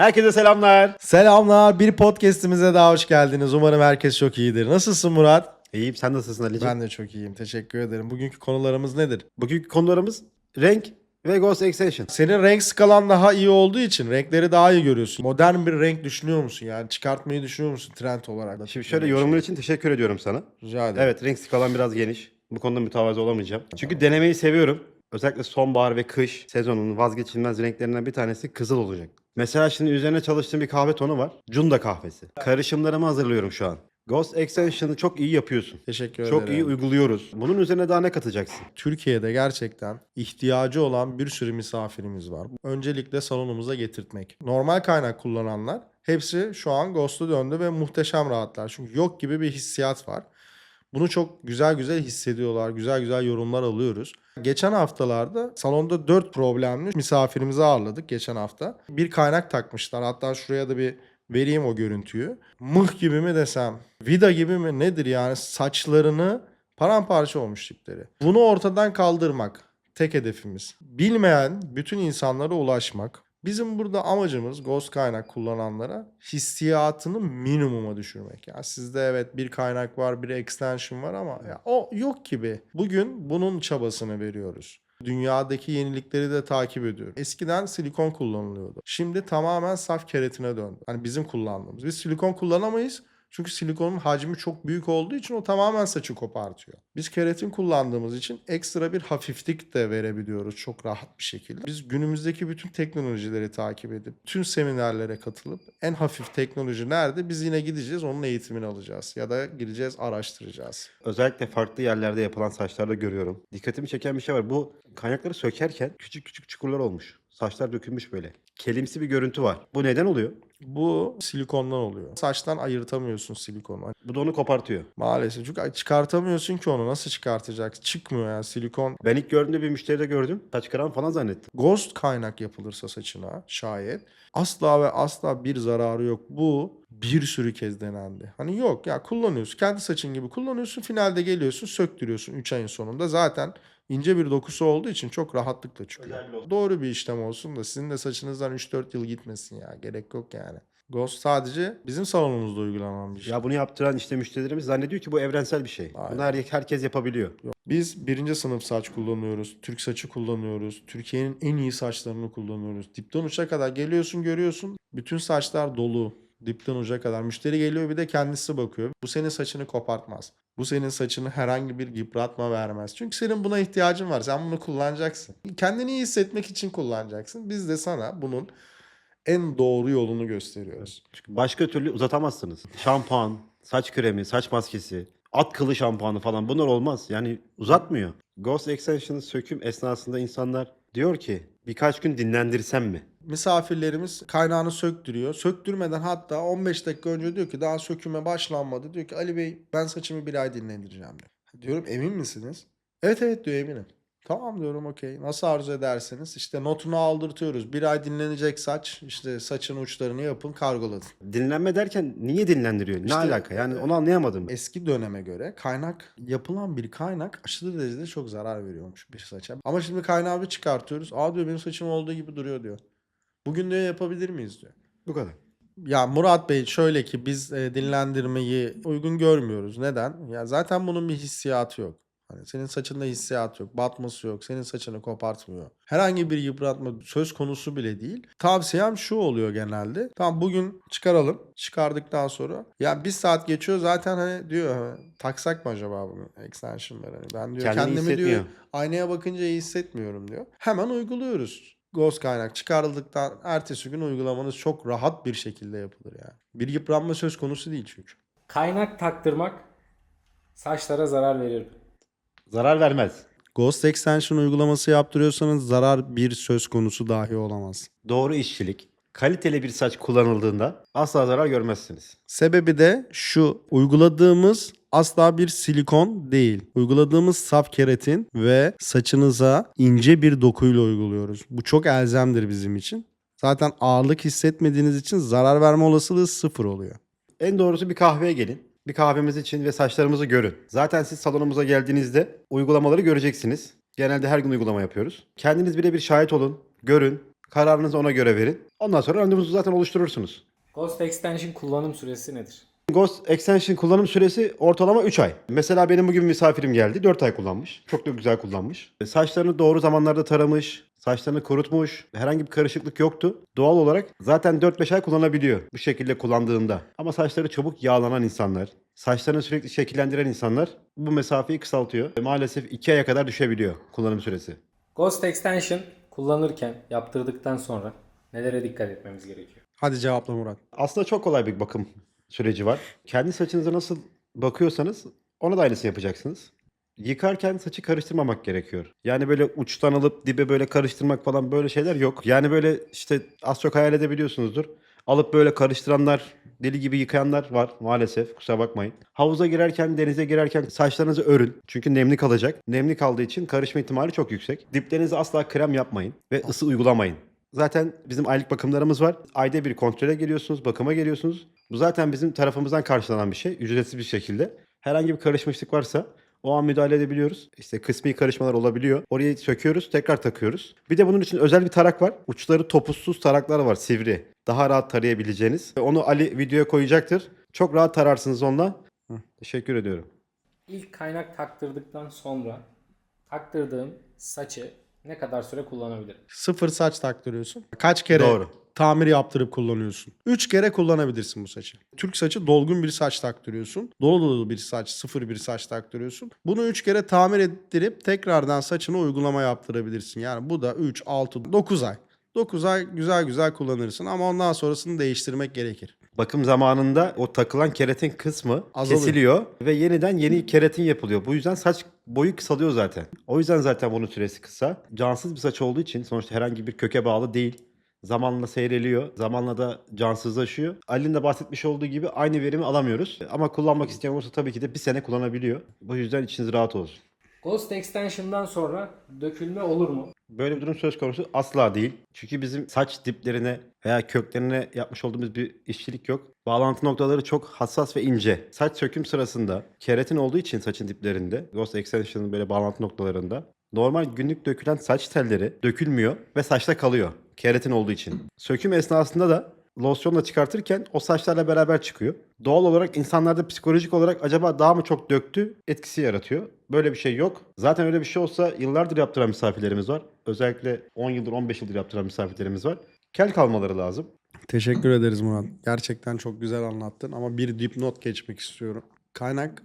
Herkese selamlar. Selamlar. Bir podcast'imize daha hoş geldiniz. Umarım herkes çok iyidir. Nasılsın Murat? İyiyim sen nasılsın Ali'ciğim? Ben de çok iyiyim. Teşekkür ederim. Bugünkü konularımız nedir? Bugünkü konularımız renk ve Ghost Extension. Senin renk skalan daha iyi olduğu için renkleri daha iyi görüyorsun. Modern bir renk düşünüyor musun? Yani çıkartmayı düşünüyor musun trend olarak? Şimdi şöyle yorumun için teşekkür ediyorum sana. Rica ederim. Evet renk skalam biraz geniş. Bu konuda mütevazı olamayacağım. Çünkü denemeyi seviyorum. Özellikle sonbahar ve kış sezonunun vazgeçilmez renklerinden bir tanesi kızıl olacak. Mesela şimdi üzerine çalıştığım bir kahve tonu var. Cunda kahvesi. Karışımlarımı hazırlıyorum şu an. Ghost Extension'ı çok iyi yapıyorsun. Teşekkür ederim. Çok iyi uyguluyoruz. Bunun üzerine daha ne katacaksın? Türkiye'de gerçekten ihtiyacı olan bir sürü misafirimiz var. Öncelikle salonumuza getirtmek. Normal kaynak kullananlar hepsi şu an Ghost'a döndü ve muhteşem rahatlar. Çünkü yok gibi bir hissiyat var. Bunu çok güzel güzel hissediyorlar. Güzel güzel yorumlar alıyoruz. Geçen haftalarda salonda 4 problemli misafirimizi ağırladık geçen hafta. Bir kaynak takmışlar. Hatta şuraya da bir vereyim o görüntüyü. Mıh gibi mi desem, vida gibi mi nedir yani saçlarını paramparça olmuş tipleri. Bunu ortadan kaldırmak tek hedefimiz. Bilmeyen bütün insanlara ulaşmak. Bizim burada amacımız Ghost kaynak kullananlara hissiyatını minimuma düşürmek. Yani sizde evet bir kaynak var, bir extension var ama ya o yok gibi. Bugün bunun çabasını veriyoruz. Dünyadaki yenilikleri de takip ediyoruz. Eskiden silikon kullanılıyordu. Şimdi tamamen saf keratine döndü. Hani bizim kullandığımız. Biz silikon kullanamayız. Çünkü silikonun hacmi çok büyük olduğu için o tamamen saçı kopartıyor. Biz keratin kullandığımız için ekstra bir hafiflik de verebiliyoruz çok rahat bir şekilde. Biz günümüzdeki bütün teknolojileri takip edip, tüm seminerlere katılıp en hafif teknoloji nerede biz yine gideceğiz onun eğitimini alacağız. Ya da gideceğiz araştıracağız. Özellikle farklı yerlerde yapılan saçlarda görüyorum. Dikkatimi çeken bir şey var. Bu kaynakları sökerken küçük küçük çukurlar olmuş. Saçlar dökülmüş böyle. Kelimsi bir görüntü var. Bu neden oluyor? Bu silikondan oluyor. Saçtan ayırtamıyorsun silikonu. Bu da onu kopartıyor. Maalesef. Çünkü çıkartamıyorsun ki onu. Nasıl çıkartacaksın? Çıkmıyor yani silikon. Ben ilk gördüğümde bir müşteride gördüm. Saç kıran falan zannettim. Ghost kaynak yapılırsa saçına şayet asla ve asla bir zararı yok. Bu bir sürü kez denendi. Hani yok ya kullanıyorsun. Kendi saçın gibi kullanıyorsun. Finalde geliyorsun söktürüyorsun 3 ayın sonunda. Zaten ince bir dokusu olduğu için çok rahatlıkla çıkıyor. Doğru bir işlem olsun da sizin de saçınızdan 3-4 yıl gitmesin ya. Gerek yok yani. Ghost sadece bizim salonumuzda uygulanan bir şey. Ya bunu yaptıran işte müşterilerimiz zannediyor ki bu evrensel bir şey. Aynen. Bunu her, herkes yapabiliyor. Biz birinci sınıf saç kullanıyoruz. Türk saçı kullanıyoruz. Türkiye'nin en iyi saçlarını kullanıyoruz. Dipten uça kadar geliyorsun görüyorsun. Bütün saçlar dolu. Dipten uca kadar. Müşteri geliyor bir de kendisi bakıyor. Bu senin saçını kopartmaz. Bu senin saçını herhangi bir yıpratma vermez. Çünkü senin buna ihtiyacın var. Sen bunu kullanacaksın. Kendini iyi hissetmek için kullanacaksın. Biz de sana bunun en doğru yolunu gösteriyoruz. Çünkü başka türlü uzatamazsınız. Şampuan, saç kremi, saç maskesi, at kılı şampuanı falan bunlar olmaz. Yani uzatmıyor. Ghost Extension'ın söküm esnasında insanlar diyor ki birkaç gün dinlendirsem mi? Misafirlerimiz kaynağını söktürüyor. Söktürmeden hatta 15 dakika önce diyor ki daha söküme başlanmadı. Diyor ki Ali Bey ben saçımı bir ay dinlendireceğim diyor. Diyorum emin misiniz? Evet evet diyor eminim. Tamam diyorum okey. Nasıl arzu ederseniz işte notunu aldırtıyoruz. Bir ay dinlenecek saç. işte saçın uçlarını yapın kargoladın. Dinlenme derken niye dinlendiriyor? Ne İşte- alaka? Yani onu anlayamadım. ben. Eski döneme göre kaynak yapılan bir kaynak aşırı derecede çok zarar veriyormuş bir saça. Ama şimdi kaynağı bir çıkartıyoruz. Aa diyor benim saçım olduğu gibi duruyor diyor. Bugün diyor yapabilir miyiz diyor. Bu kadar. Ya Murat Bey şöyle ki biz e, dinlendirmeyi uygun görmüyoruz. Neden? Ya zaten bunun bir hissiyatı yok. Hani senin saçında hissiyat yok, batması yok, senin saçını kopartmıyor. Herhangi bir yıpratma söz konusu bile değil. Tavsiyem şu oluyor genelde. Tamam bugün çıkaralım. Çıkardıktan sonra ya bir saat geçiyor zaten hani diyor "Ha, taksak mı acaba bunu extensionları? Hani ben diyor Kendini kendimi diyor aynaya bakınca iyi hissetmiyorum diyor. Hemen uyguluyoruz. Ghost kaynak çıkarıldıktan ertesi gün uygulamanız çok rahat bir şekilde yapılır yani. Bir yıpranma söz konusu değil çünkü. Kaynak taktırmak saçlara zarar verir. Zarar vermez. Ghost Extension uygulaması yaptırıyorsanız zarar bir söz konusu dahi olamaz. Doğru işçilik, kaliteli bir saç kullanıldığında asla zarar görmezsiniz. Sebebi de şu uyguladığımız asla bir silikon değil. Uyguladığımız saf keratin ve saçınıza ince bir dokuyla uyguluyoruz. Bu çok elzemdir bizim için. Zaten ağırlık hissetmediğiniz için zarar verme olasılığı sıfır oluyor. En doğrusu bir kahveye gelin. Bir kahvemiz için ve saçlarımızı görün. Zaten siz salonumuza geldiğinizde uygulamaları göreceksiniz. Genelde her gün uygulama yapıyoruz. Kendiniz birebir şahit olun, görün, Kararınızı ona göre verin. Ondan sonra randevunuzu zaten oluşturursunuz. Ghost Extension kullanım süresi nedir? Ghost Extension kullanım süresi ortalama 3 ay. Mesela benim bugün misafirim geldi. 4 ay kullanmış. Çok da güzel kullanmış. E, Saçlarını doğru zamanlarda taramış. Saçlarını kurutmuş. Herhangi bir karışıklık yoktu. Doğal olarak zaten 4-5 ay kullanabiliyor bu şekilde kullandığında. Ama saçları çabuk yağlanan insanlar, saçlarını sürekli şekillendiren insanlar bu mesafeyi kısaltıyor. E, Maalesef 2 aya kadar düşebiliyor kullanım süresi. Ghost Extension kullanırken, yaptırdıktan sonra nelere dikkat etmemiz gerekiyor? Hadi cevapla Murat. Aslında çok kolay bir bakım süreci var. Kendi saçınıza nasıl bakıyorsanız ona da aynısını yapacaksınız. Yıkarken saçı karıştırmamak gerekiyor. Yani böyle uçtan alıp dibe böyle karıştırmak falan böyle şeyler yok. Yani böyle işte az çok hayal edebiliyorsunuzdur. Alıp böyle karıştıranlar, deli gibi yıkayanlar var maalesef. Kusura bakmayın. Havuza girerken, denize girerken saçlarınızı örün. Çünkü nemli kalacak. Nemli kaldığı için karışma ihtimali çok yüksek. Diplerinize asla krem yapmayın ve ısı uygulamayın. Zaten bizim aylık bakımlarımız var. Ayda bir kontrole geliyorsunuz, bakıma geliyorsunuz. Bu zaten bizim tarafımızdan karşılanan bir şey. Ücretsiz bir şekilde. Herhangi bir karışmışlık varsa o an müdahale edebiliyoruz. İşte kısmi karışmalar olabiliyor. Orayı söküyoruz, tekrar takıyoruz. Bir de bunun için özel bir tarak var. Uçları topuzsuz taraklar var, sivri. Daha rahat tarayabileceğiniz. Onu Ali videoya koyacaktır. Çok rahat tararsınız onunla. Teşekkür ediyorum. İlk kaynak taktırdıktan sonra taktırdığım saçı ne kadar süre kullanabilirim? Sıfır saç taktırıyorsun. Kaç kere Doğru. tamir yaptırıp kullanıyorsun? 3 kere kullanabilirsin bu saçı. Türk saçı dolgun bir saç taktırıyorsun. Dolu dolu bir saç, sıfır bir saç taktırıyorsun. Bunu 3 kere tamir ettirip tekrardan saçına uygulama yaptırabilirsin. Yani bu da 3, 6, 9 ay. 9 ay güzel güzel kullanırsın ama ondan sonrasını değiştirmek gerekir. Bakım zamanında o takılan keratin kısmı Azalıyor. kesiliyor ve yeniden yeni keratin yapılıyor. Bu yüzden saç boyu kısalıyor zaten. O yüzden zaten bunun süresi kısa. Cansız bir saç olduğu için sonuçta herhangi bir köke bağlı değil. Zamanla seyreliyor. Zamanla da cansızlaşıyor. Ali'nin de bahsetmiş olduğu gibi aynı verimi alamıyoruz. Ama kullanmak isteyen olursa tabii ki de bir sene kullanabiliyor. Bu yüzden içiniz rahat olsun. Ghost Extension'dan sonra dökülme olur mu? Böyle bir durum söz konusu asla değil. Çünkü bizim saç diplerine veya köklerine yapmış olduğumuz bir işçilik yok. Bağlantı noktaları çok hassas ve ince. Saç söküm sırasında keratin olduğu için saçın diplerinde, Ghost Extension'ın böyle bağlantı noktalarında normal günlük dökülen saç telleri dökülmüyor ve saçta kalıyor. Keratin olduğu için. Söküm esnasında da losyonla çıkartırken o saçlarla beraber çıkıyor. Doğal olarak insanlarda psikolojik olarak acaba daha mı çok döktü etkisi yaratıyor. Böyle bir şey yok. Zaten öyle bir şey olsa yıllardır yaptıran misafirlerimiz var. Özellikle 10 yıldır 15 yıldır yaptıran misafirlerimiz var. Kel kalmaları lazım. Teşekkür ederiz Murat. Gerçekten çok güzel anlattın ama bir dipnot geçmek istiyorum. Kaynak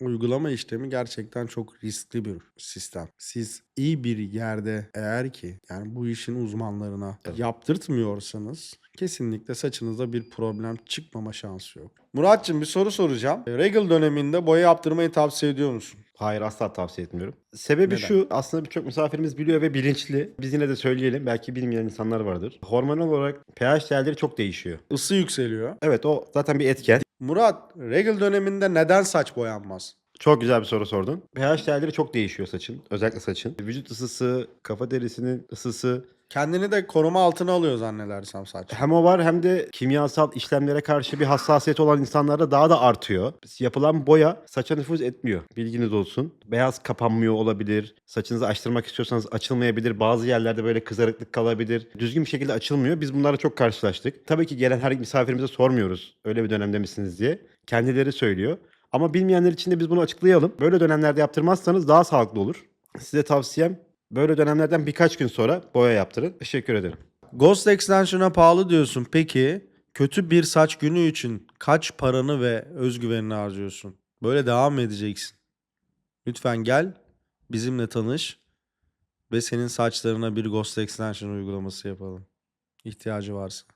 uygulama işlemi gerçekten çok riskli bir sistem. Siz iyi bir yerde eğer ki yani bu işin uzmanlarına Evet. yaptırtmıyorsanız kesinlikle saçınızda bir problem çıkmama şansı yok. Muratçım bir soru soracağım. Regal döneminde boya yaptırmayı tavsiye ediyor musun? Hayır asla tavsiye etmiyorum. Sebebi Neden? şu aslında birçok misafirimiz biliyor ve bilinçli. Biz yine de söyleyelim belki bilmeyen insanlar vardır. Hormonal olarak pH değerleri çok değişiyor. Isı yükseliyor. Evet o zaten bir etken. Murat, regal döneminde neden saç boyanmaz? Çok güzel bir soru sordun. pH değerleri çok değişiyor saçın. Özellikle saçın. Vücut ısısı, kafa derisinin ısısı. Kendini de koruma altına alıyor zannedersem saç. Hem o var hem de kimyasal işlemlere karşı bir hassasiyet olan insanlarda daha da artıyor. Yapılan boya saça nüfuz etmiyor. Bilginiz olsun. Beyaz kapanmıyor olabilir. Saçınızı açtırmak istiyorsanız açılmayabilir. Bazı yerlerde böyle kızarıklık kalabilir. Düzgün bir şekilde açılmıyor. Biz bunlarla çok karşılaştık. Tabii ki gelen her misafirimize sormuyoruz. Öyle bir dönemde misiniz diye. Kendileri söylüyor. Ama bilmeyenler için de biz bunu açıklayalım. Böyle dönemlerde yaptırmazsanız daha sağlıklı olur. Size tavsiyem böyle dönemlerden birkaç gün sonra boya yaptırın. Teşekkür ederim. Ghost Extension'a pahalı diyorsun. Peki kötü bir saç günü için kaç paranı ve özgüvenini harcıyorsun? Böyle devam mı edeceksin? Lütfen gel, bizimle tanış ve senin saçlarına bir Ghost Extension uygulaması yapalım. İhtiyacı varsa.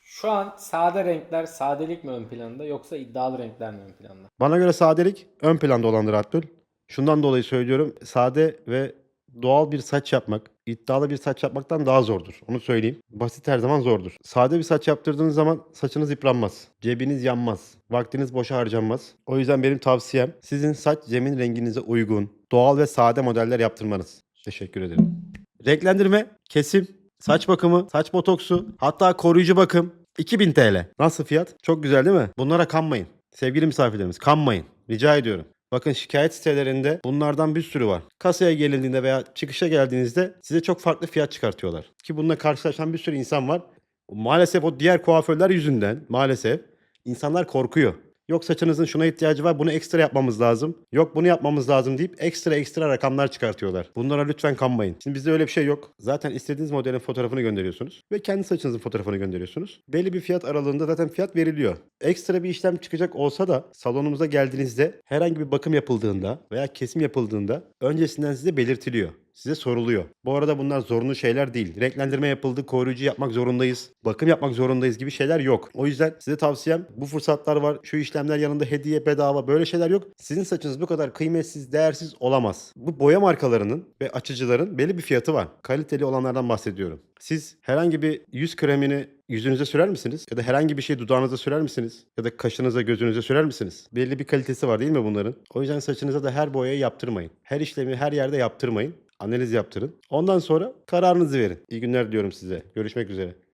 Şu an sade renkler sadelik mi ön planda yoksa iddialı renkler mi ön planda? Bana göre sadelik ön planda olandır Alpül. Şundan dolayı söylüyorum. Sade ve doğal bir saç yapmak, iddialı bir saç yapmaktan daha zordur. Onu söyleyeyim. Basit her zaman zordur. Sade bir saç yaptırdığınız zaman saçınız yıpranmaz. Cebiniz yanmaz. Vaktiniz boşa harcanmaz. O yüzden benim tavsiyem sizin saç zemin renginize uygun, doğal ve sade modeller yaptırmanız. Teşekkür ederim. Renklendirme, kesim, saç bakımı, saç botoksu, hatta koruyucu bakım 2000 TL. Nasıl fiyat? Çok güzel değil mi? Bunlara kanmayın. Sevgili misafirlerimiz kanmayın. Rica ediyorum. Bakın şikayet sitelerinde bunlardan bir sürü var. Kasaya gelindiğinde veya çıkışa geldiğinizde size çok farklı fiyat çıkartıyorlar. Ki bununla karşılaşan bir sürü insan var. Maalesef o diğer kuaförler yüzünden maalesef insanlar korkuyor. Yok saçınızın şuna ihtiyacı var bunu ekstra yapmamız lazım. Yok bunu yapmamız lazım deyip ekstra ekstra rakamlar çıkartıyorlar. Bunlara lütfen kanmayın. Şimdi bizde öyle bir şey yok. Zaten istediğiniz modelin fotoğrafını gönderiyorsunuz. Ve kendi saçınızın fotoğrafını gönderiyorsunuz. Belli bir fiyat aralığında zaten fiyat veriliyor. Ekstra bir işlem çıkacak olsa da salonumuza geldiğinizde herhangi bir bakım yapıldığında veya kesim yapıldığında öncesinden size belirtiliyor. Size soruluyor. Bu arada bunlar zorunlu şeyler değil. Renklendirme yapıldı, koruyucu yapmak zorundayız, bakım yapmak zorundayız gibi şeyler yok. O yüzden size tavsiyem bu fırsatlar var, şu işlemler yanında hediye, bedava böyle şeyler yok. Sizin saçınız bu kadar kıymetsiz, değersiz olamaz. Bu boya markalarının ve açıcıların belli bir fiyatı var. Kaliteli olanlardan bahsediyorum. Siz herhangi bir yüz kremini yüzünüze sürer misiniz? Ya da herhangi bir şey dudağınıza sürer misiniz? Ya da kaşınıza, gözünüze sürer misiniz? Belli bir kalitesi var değil mi bunların? O yüzden saçınıza da her boyayı yaptırmayın. Her işlemi her yerde yaptırmayın. Analiz yaptırın. Ondan sonra kararınızı verin. İyi günler diliyorum size. Görüşmek üzere.